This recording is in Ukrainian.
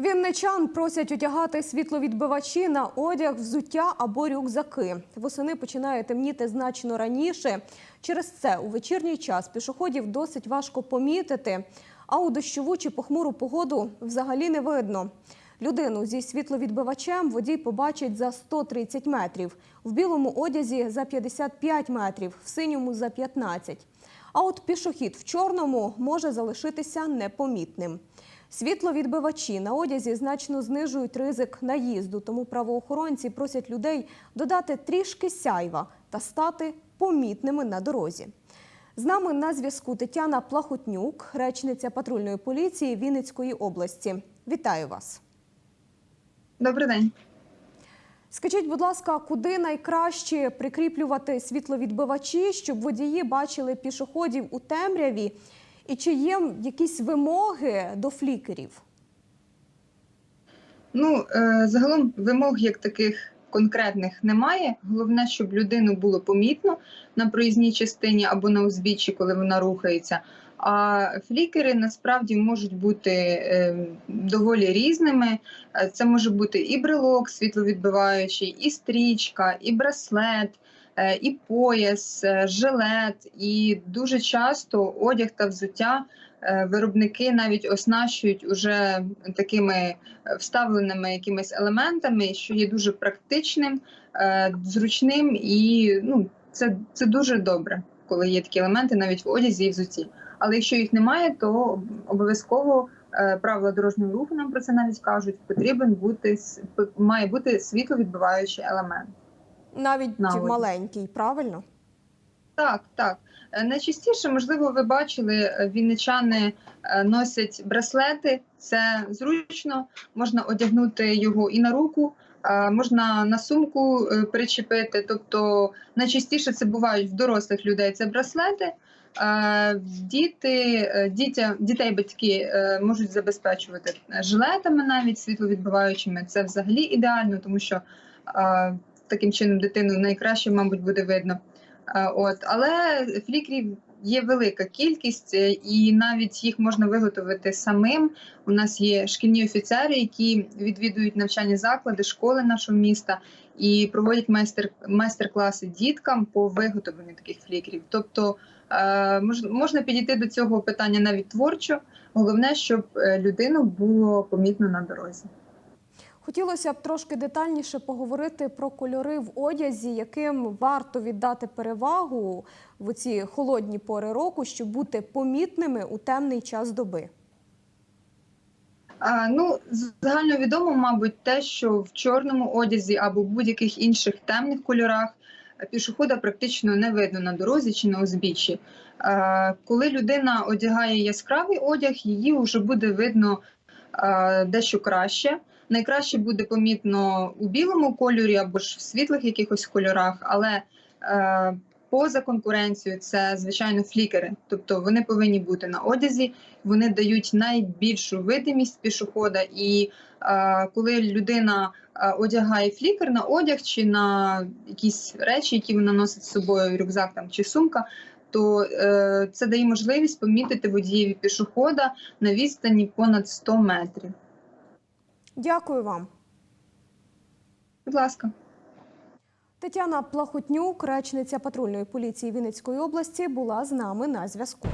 Вінничан просять одягати світловідбивачі на одяг, взуття або рюкзаки. Восени починає темніти значно раніше. Через це у вечірній час пішоходів досить важко помітити, а у дощову чи похмуру погоду взагалі не видно. Людину зі світловідбивачем водій побачить за 130 метрів, в білому одязі за 55 метрів, в синьому за 15. А от пішохід в чорному може залишитися непомітним. Світловідбивачі на одязі значно знижують ризик наїзду, тому правоохоронці просять людей додати трішки сяйва та стати помітними на дорозі. З нами на зв'язку Тетяна Плахотнюк, речниця патрульної поліції Вінницької області. Вітаю вас. Добрий день. Скажіть, будь ласка, куди найкраще прикріплювати світловідбивачі, щоб водії бачили пішоходів у темряві? І чи є якісь вимоги до флікерів? Ну е, загалом вимог як таких конкретних немає. Головне, щоб людину було помітно на проїзній частині або на узбіччі, коли вона рухається. А флікери насправді можуть бути е, доволі різними. Е, Це може бути і брелок світловідбиваючий, і стрічка, і браслет, і пояс, е, жилет. І дуже часто одяг та взуття е, виробники навіть оснащують уже такими е, вставленими якимись елементами, що є дуже практичним, е, зручним і ну, це, це дуже добре, коли є такі елементи навіть в одязі і взутті. Але якщо їх немає, то обов'язково е, правила дорожнього руху нам про це навіть кажуть. Потрібен бути має бути світловідбиваючий елемент. Навіть На маленький, правильно? Так, так. Е, Найчастіше, можливо, ви бачили, е, вінничани е, носять браслети. Це зручно, можна одягнути його і на руку, можна на сумку причепити. Тобто найчастіше це бувають в дорослих людей. Це браслети. Діти, дітя, дітей батьки можуть забезпечувати жилетами, навіть світловідбиваючими. Це взагалі ідеально, тому що таким чином дитину найкраще, мабуть, буде видно. Е, От, але флікерів є велика кількість, е, і навіть їх можна виготовити самим. У нас є шкільні офіцери, які відвідують навчальні заклади, школи нашого міста і проводять майстер майстер-класи діткам по виготовленню таких флікерів. Тобто е, можна підійти до цього питання навіть творчо. Головне, щоб людину було помітно на дорозі. Хотілося б трошки детальніше поговорити про кольори в одязі, яким варто віддати перевагу в ці холодні пори року, щоб бути помітними у темний час доби. А, ну, загальновідомо, мабуть, те, що в чорному одязі або будь-яких інших темних кольорах пішохода практично не видно на дорозі чи на узбіччі. А, коли людина одягає яскравий одяг, її вже буде видно а, дещо краще. Найкраще буде помітно у білому кольорі або ж в світлих якихось кольорах, але е, поза конкуренцією це звичайно флікери, тобто вони повинні бути на одязі, вони дають найбільшу видимість пішохода. І е, коли людина е, одягає флікер на одяг чи на якісь речі, які вона носить з собою, рюкзак там чи сумка. То е, це дає можливість помітити водієві пішохода на відстані понад 100 метрів. Дякую вам. Будь ласка. Тетяна Плахотнюк, речниця патрульної поліції Вінницької області, була з нами на зв'язку.